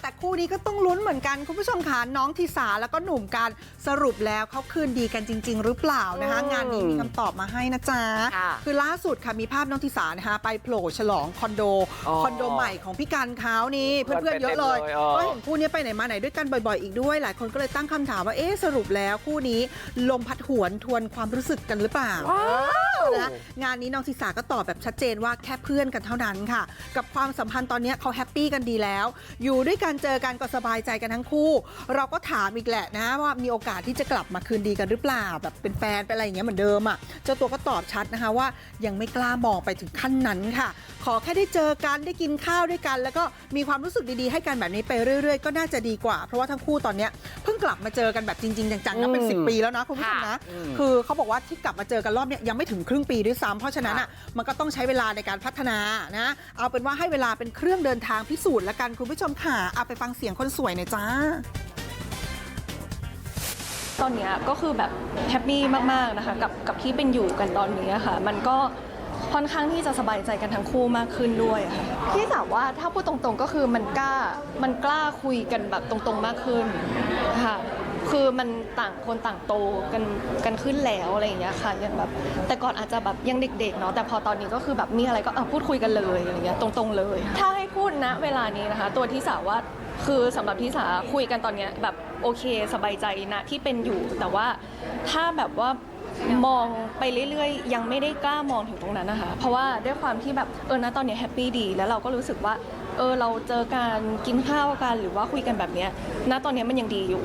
แต่คู่นี้ก็ต้องลุ้นเหมือนกันคุณผู้ชมค่ะน้องทิสาแล้วก็หนุ่มกันสรุปแล้วเขาคืนดีกันจริง ๆ หรือเปล่านะคะอืมงานนี้มีคำตอบมาให้นะจ๊ะค่ะคือล่าสุดค่ะมีภาพน้องทิสานะคะไปโผล่ฉลองคอนโดอ๋อคอนโดใหม่ของพี่กันเขานี่เพื่เพื่ออนนๆเยอะเลยเต็มเลยเออก็เห็นคู่นี้ไปไหนมาไหนด้วยกันบ่อย ๆ อีกด้วย หลายคนก็เลยตั้งคำถามว่าเอ๊ะสรุปแล้วคู่นี้ลมพัดหวนทวนความรู้สึกกันหรือเปล่า นะงานนี้น้องทิสาก็ตอบแบบชัดเจนว่าแค่เพื่อนกันเท่านั้นค่ะ กับความสัมพันธ์ตอนนี้เขาแฮปปี้กันดีแล้ว อยู่ด้วยกันเจอกันก็สบายใจกันทั้งคู่ เราก็ถามอีกแหละนะว่ามีโอกาสที่จะกลับมาคืนดีกันหรือเปล่า แบบเป็นแฟนเป็นอะไรอย่างเงี้ยเหมือนเดิมอะเจ้าตัวก็ตอบชัดนะคะว่ายังไม่กล้ามองไปถึงขั้นนั้นค่ะ ขอแค่ได้เจอกันได้กินข้าวด้วยกัน แล้วก็มีความรู้สึกดีๆให้กันแบบนี้ไปเรื่อย ๆ ก็น่าจะดีกว่า เพราะว่าทั้งคู่ตอนเนี้ยเพิ่งกลับมาเจอกันแบบจริงๆจังๆนะเป็นอืมสิบปีแล้วนะคุณผู้ชมค่ะนะอืมคือเขาบอกว่าที่กลับมาเจอกันรอบเนี้ยยังไม่ถึงครึ่งปีด้วยซ้ำเพราะฉะนั้นอะมันก็ต้องใช้เวลาในการพัฒนานะเอาเป็นว่าให้เวลาเป็นเครื่องเดินทางพิสูจน์ละกันคุณผู้ชมค่ะเอาไปฟังเสียงคนสวยหน่อยจ้าตอนเนี้ยก็คือแบบแฮปปี้มากๆนะคะกับกับที่เป็นอยู่กันตอนนี้อะค่ะ มันก็ค่อนข้างที่จะสบายใจกันทั้งคู่มากขึ้นด้วยอะค่ะพี่สาวว่าถ้าพูดตรงๆก็คือมันกล้ามันกล้าคุยกันแบบตรงๆมากขึ้นค่ะ คือมันต่างคนต่างโตกันกันขึ้นแล้วอะไรอย่างเงี้ยค่ะอย่างแบบ แต่ก่อนอาจจะแบบยังเด็กๆเนาะแต่พอตอนนี้ก็คือแบบมีอะไรก็พูดคุยกันเลยอะไรเงี้ยตรงๆเลย ถ้าให้พูดณเวลานี้นะคะ ตัวที่สาวว่าคือสำหรับที่สาคุยกันตอนเนี้ยแบบโอเคสบายใจนะที่เป็นอยู่ แต่ว่าถ้าแบบว่ามองไปเรื่อยๆ ยังไม่ได้กล้ามองถึงตรงนั้นนะคะ เพราะว่าด้วยความที่แบบเออนะตอนนี้แฮปปี้ดีแล้วเราก็รู้สึกว่าเออเราเจอการกินข้าวกันหรือว่าคุยกันแบบเนี้ยณตอนนี้มันยังดีอยู่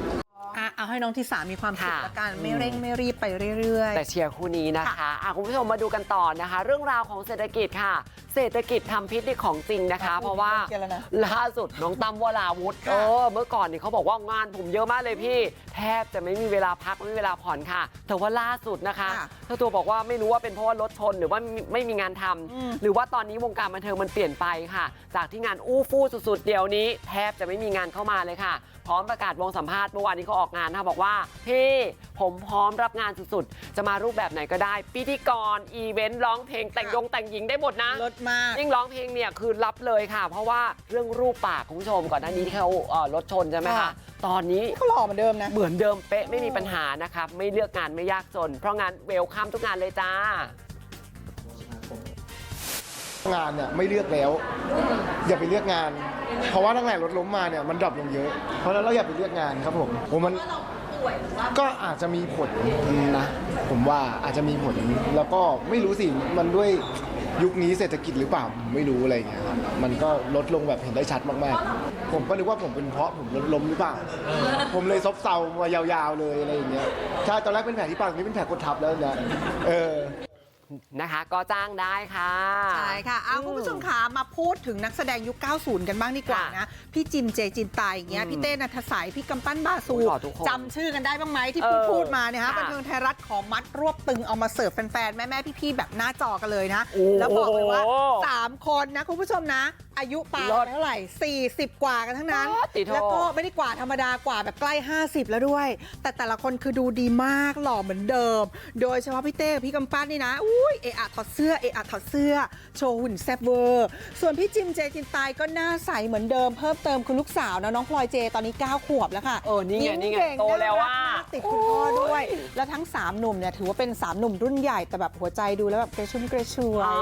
เอาให้น้องทิสามีความสุขค่ะละกันไม่เร่งไม่รีบไปเรื่อยๆ แต่เชียร์คู่นี้นะคะอะคุณผู้ชมมาดูกันต่อนะคะ เรื่องราวของเศรษฐกิจค่ะ เศรษฐกิจทำพิษในของจริงนะคะ เพราะว่าเชียร์แล้วนะ ล่าสุดน้องตั้มวราวุธค่ะเออเมื่อก่อนนี่เขาบอกว่างานผมเยอะมากเลยพี่ แทบจะไม่มีเวลาพักไม่มีเวลาผ่อนค่ะ แต่ว่าล่าสุดนะคะค่ะเจ้าตัวบอกว่าไม่รู้ว่าเป็นเพราะว่ารถชนหรือว่าไม่มีงานทำอืม หรือว่าตอนนี้วงการบันเทิงมันเปลี่ยนไปค่ะ จากที่งานอู้ฟู่สุดๆเดี๋ยวนี้ แทบจะไม่มีงานเข้ามาเลยค่ะ พร้อมประกาศวงสัมภาษณ์เมื่อวานนี้เขาออกงานนะคะบอกว่าพี่ผมพร้อมรับงานสุดๆ จะมารูปแบบไหนก็ได้ พิธีกร อีเวนต์ร้องเพลงแต่งยงแต่งหญิงได้หมดนะลดมากยิ่งร้องเพลงเนี่ยคือรับเลยค่ะ เพราะว่าเรื่องรูปปากคุณผู้ชมก่อนหน้านี้ที่เขาเอ่อรถชนใช่ไหมคะค่ะตอนนี้ เขาหล่อเหมือนเดิมนะ เหมือนเดิมเป๊ะไม่มีปัญหานะคะไม่เลือกงานไม่ยากจน เพราะงานเวลคัมทุกงานเลยจ้า งานเนี่ยไม่เลือกแล้ว อย่าไปเลือกงาน เพราะว่าตั้งแต่รถล้มมาเนี่ยมันดรอปลงเยอะ เพราะฉะนั้นเราอย่าไปเลือกงานครับผมโอ้มันก็อาจจะมีผลนะ ผมว่าอาจจะมีผลแล้วก็ไม่รู้สิมันด้วยยุคนี้เศรษฐกิจหรือเปล่าผมไม่รู้อะไรอย่างเงี้ยครับมันก็ลดลงแบบเห็นได้ชัดมากๆ ผมก็นึกว่าผมเป็นเพราะผมรถล้มหรือเปล่า ผมเลยซบเซามายาวๆเลยอะไรอย่างเงี้ยใช่ตอนแรกเป็นแผลที่ปากนี้เป็นแผลกดทับแล้วเนี่ยเออ นะคะก็จ้างได้ค่ะ ใช่ค่ะเอาคุณผู้ชมขามาพูดถึงนักแสดงยุค 90 กันบ้างดีกว่านะ พี่จิมเจจินตายอย่างเงี้ยอืมพี่เต้นัทสายพี่กำปั้นบาซูโอ้ยหล่อทุกคนจำชื่อกันได้บ้างไหมที่เอพูดอพูดมาเนี่ยฮะค่ะบันเทิงไทยรัฐของมัดรวบตึงเอามาเสิร์ฟแฟนๆ แม่ๆ พี่ๆ แบบหน้าจอกันเลยนะโอ้แล้วบอกเลยว่า 3 คนนะคุณผู้ชมนะ อายุปาเลิศเท่าไหร่ 40 กว่ากันทั้งนั้นอ๋อติโทแล้วก็ไม่ได้กว่าธรรมดากว่าแบบใกล้ 50 แล้วด้วย แต่แต่ละคนคือดูดีมากหล่อเหมือนเดิม โดยเฉพาะพี่เต้กับพี่กำปั้นนี่นะอุ้ยเอะอะถอดเสื้อเอะอะถอดเสื้อ โชว์หุ่นแซ่บเวอร์ ส่วนพี่จิมเจจินตายก็หน้าใสเหมือนเดิมเพิ่มเติมคือลูกสาวนะน้องพลอยเจตอนนี้ 9 ขวบแล้วค่ะเออนี่ไงยิ้มนี่ไงเก่งโตแล้วน่ารักอะมาก ติดคุณพ่อด้วยโอ้ยแล้วทั้ง 3 หนุ่มเนี่ยถือว่าเป็น 3 หนุ่มรุ่นใหญ่แต่แบบหัวใจดูแล้วแบบกระชุ่มกระชวยอ๋อ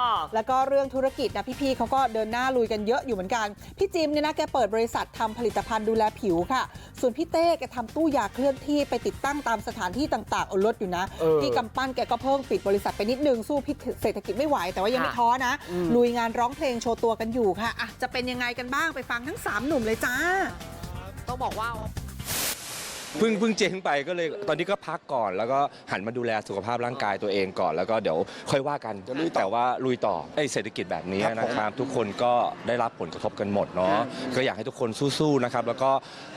เออแล้วก็เรื่องธุรกิจนะพี่ๆเขาก็เดินหน้าลุยกันเยอะอยู่เหมือนกัน พี่จิมเนี่ยนะแกเปิดบริษัททำผลิตภัณฑ์ดูแลผิวค่ะ ส่วนพี่เต้แกทำตู้ยาเคลื่อนที่ไปติดตั้งตามสถานที่ต่างๆเอาลดอยู่นะเออพี่กำปั้นแกก็เพิ่งปิดบริษัทไปนิดนึงสู้พิษเศรษฐกิจไม่ไหวแต่ว่ายังไม่ค่ะท้อนะอืมลุยงานร้องเพลงโชว์ตัวกันอยู่ค่ะอะจะเป็นยังไงกันบ้างไปฟังทั้งสามหนุ่มเลยจ้าต้องบอกว่า เพิ่งเพิ่งเจ๊งไปก็เลยตอนนี้ก็พักก่อน แล้วก็หันมาดูแลสุขภาพร่างกายตัวเองก่อน แล้วก็เดี๋ยวค่อยว่ากันจะลุยต่อแต่ว่าลุยต่อไอ้เศรษฐกิจแบบนี้ครับผมนะครับทุกคนก็ได้รับผลกระทบกันหมดเนาะก็อยากให้ทุกคนสู้ๆนะครับแล้วก็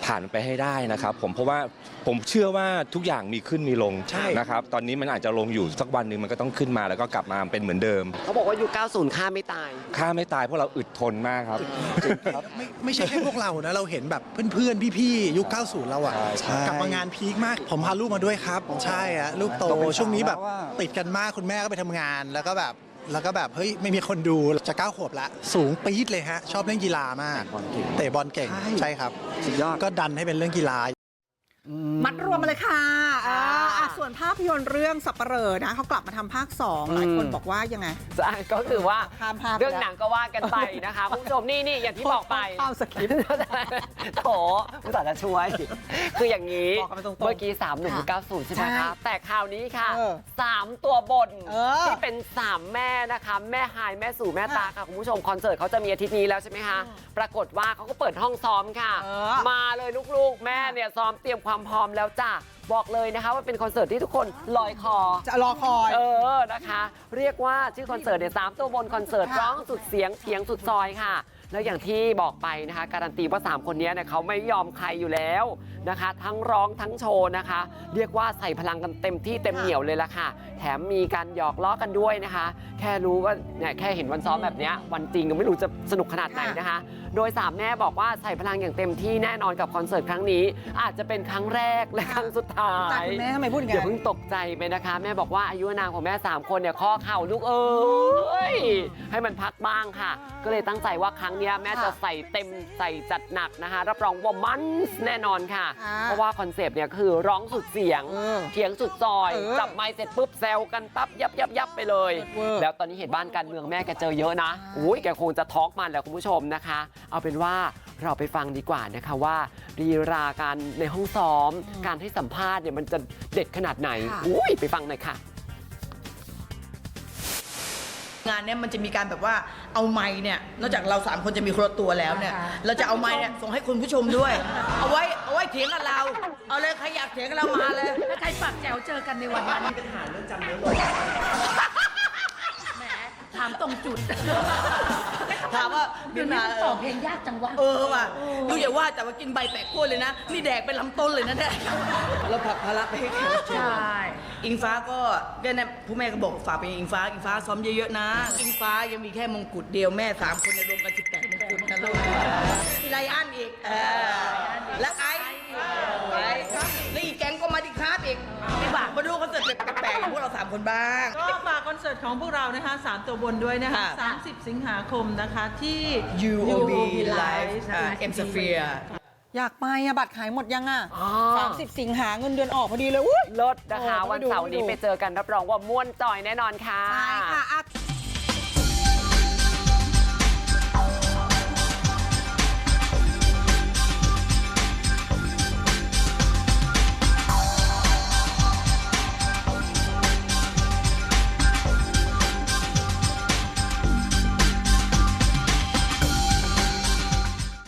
ผ่านไปให้ได้นะครับผมเพราะว่าผมเชื่อว่าทุกอย่างมีขึ้นมีลงใช่นะครับตอนนี้มันอาจจะลงอยู่สักวันหนึ่งมันก็ต้องขึ้นมาแล้วก็กลับมาเป็นเหมือนเดิมเขาบอกว่ายุค90ค่าไม่ตายค่าไม่ตายเพราะเราอึดทนมากครับไม่ไม่ใช่แค่พวกเรานะเราเห็นแบบเพื่อนๆพี่ๆยุค 90 เราอะใช่ใช่กลับมางานพีคมาก ผมพาลูกมาด้วยครับ ใช่อะลูกโตช่วงนี้แบบติดกันมากคุณแม่ก็ไปทำงาน แล้วก็แบบแล้วก็แบบเฮ้ยไม่มีคนดูจะเก้าขวบละสูงปี๊ดเลยฮะ ชอบเล่นกีฬามาก เตะบอลเก่งใช่ครับ สุดยอด ก็ดันให้เป็นเรื่องกีฬา มัดรวมมาเลยค่ะอ่าอะส่วนภาพยนตร์เรื่องสับปะเหร่อนะเขากลับมาทำภาค 2 หลายคนอืมบอกว่ายังไงใช่ก็คือว่าข้ามภาพไปแล้วเรื่องหนังก็ว่ากันไปนะคะคุณผู้ชมนี่นี่อย่างที่บอกไปข้ามสคริปต์โถอุตส่าห์จะช่วย คืออย่างนี้บอกกันไปตรงๆเมื่อกี้3ามหนุ่มค่ะเก้าศูนย์ใช่ไหมใช่คะแต่คราวนี้ค่ะเออสามตัวบนเออที่เป็น3แม่นะคะ แม่หายแม่สู่แม่ตาค่ะคุณผู้ชมคอนเสิร์ตเขาจะมีอาทิตย์นี้แล้วใช่ไหมคะปรากฏว่าเขาก็เปิดห้องซ้อมค่ะเออมาเลยลูกๆ แม่เนี่ยซ้อมเตรียมความพร้อมแล้วจ้ะบอกเลยนะคะว่าเป็นคอนเสิร์ตที่ทุกคนลอยคอ จะรอคอย เออ นะคะ เรียกว่าชื่อคอนเสิร์ตเนี่ยสามตัวบนคอนเสิร์ตค่ะร้องสุดเสียงเถียงสุดซอยค่ะ แล้วอย่างที่บอกไปนะคะ การันตีว่า 3 คนนี้เนี่ยเขาไม่ยอมใครอยู่แล้วนะคะ ทั้งร้องทั้งโชว์นะคะ เรียกว่าใส่พลังกันเต็มที่เต็มเหนียวเลยล่ะค่ะ แถมมีการหยอกล้อกันด้วยนะคะ แค่รู้ว่าเนี่ยแค่เห็นวันซ้อมแบบเนี้ยวันจริงก็ไม่รู้จะสนุกขนาดไหนนะคะ โดยสามแม่บอกว่าใส่พลังอย่างเต็มที่แน่นอนกับคอนเสิร์ตครั้งนี้ อาจจะเป็นครั้งแรกและครั้งสุดท้ายแต่คุณแม่ทำไมพูดอย่างอย่านั้นเพิ่งตกใจไปนะคะ แม่บอกว่าอายุอานามของแม่ 3 คนเนี่ยข้อเข่าลูกเอ้ยให้มันพักบ้างค่ะ ก็เลยตั้งใจว่าครั้งเนี้ยแม่จะใส่เต็มใส่จัดหนักนะคะ รับรองว่ามันแน่นอนค่ะ อ่าเพราะว่าคอนเซปต์เนี่ยคือร้องสุดเสียงเออเถียงสุดซอย เออจับไมค์เสร็จปุ๊บแซวกันปั๊บยับยับยับไปเลย เวอร์แล้วตอนนี้เห็นบ้านการเมืองแม่แกเจอเยอะนะอ่าอุ้ยแกคงจะทอล์กมันแหละคุณผู้ชมนะคะเอาเป็นว่าเราไปฟังดีกว่านะคะว่ารีราการในห้องซ้อม การให้สัมภาษณ์เนี่ยมันจะเด็ดขนาดไหนค่ะอุ้ยไปฟังหน่อยค่ะงานเนี้ยมันจะมีการแบบว่าเอาไม้เนี่ยนอกจากเราสามคนจะมีคนละตัวแล้วเนี่ยเราจะเอาไม้เนี่ยส่งให้คุณผู้ชมด้วย เอาไว้เอาไว้เถียงกับเรา เอาเลยใครอยากเถียงกับเรามาเลยถ้าใครปากแจ๋วเจอกันในวันนั้นมีปัญหาเรื่องจำเนื้อหมแหมถามตรงจุด ถามว่าเดี๋ยวนี้มันตอบเพลงยากจังวะ เออว่ะดูอย่าว่าแต่ว่ากินใบแปะกล้วยเลยนะ นี่แดกเป็นลำต้นเลยนะเนี่ยเราผลักภาระไปให้แขกรับเชิญ ใช่ อิงฟ้าก็ก็เนี่ยผู้แม่ก็บอกฝากไปอิงฟ้าอิงฟ้าซ้อมเยอะๆนะ อิงฟ้ายังมีแค่มงกุฎเดียวแม่สามคนในยรวมกัน18มงกุฎนะลูกมีไลอ้อนอีก กๆอย่างพวกเราสามคนบ้าง ก็ฝากคอนเสิร์ตของพวกเรานะคะสามตัวบนด้วยนะคะ ค่ะ 30 สิงหาคมนะคะที่ UOB Live อ่า M Sphere อยากไปอะบัตรขายหมดยังอะอ๋อสามสิบสิงหาเงินเดือนออกพอดีเลยอุ้ย เลิศนะคะ โอ้วันเสาร์นี้ไปดู ไปเจอกันรับรองว่าม่วนจอยแน่นอนค่ะ ใช่ค่ะอะ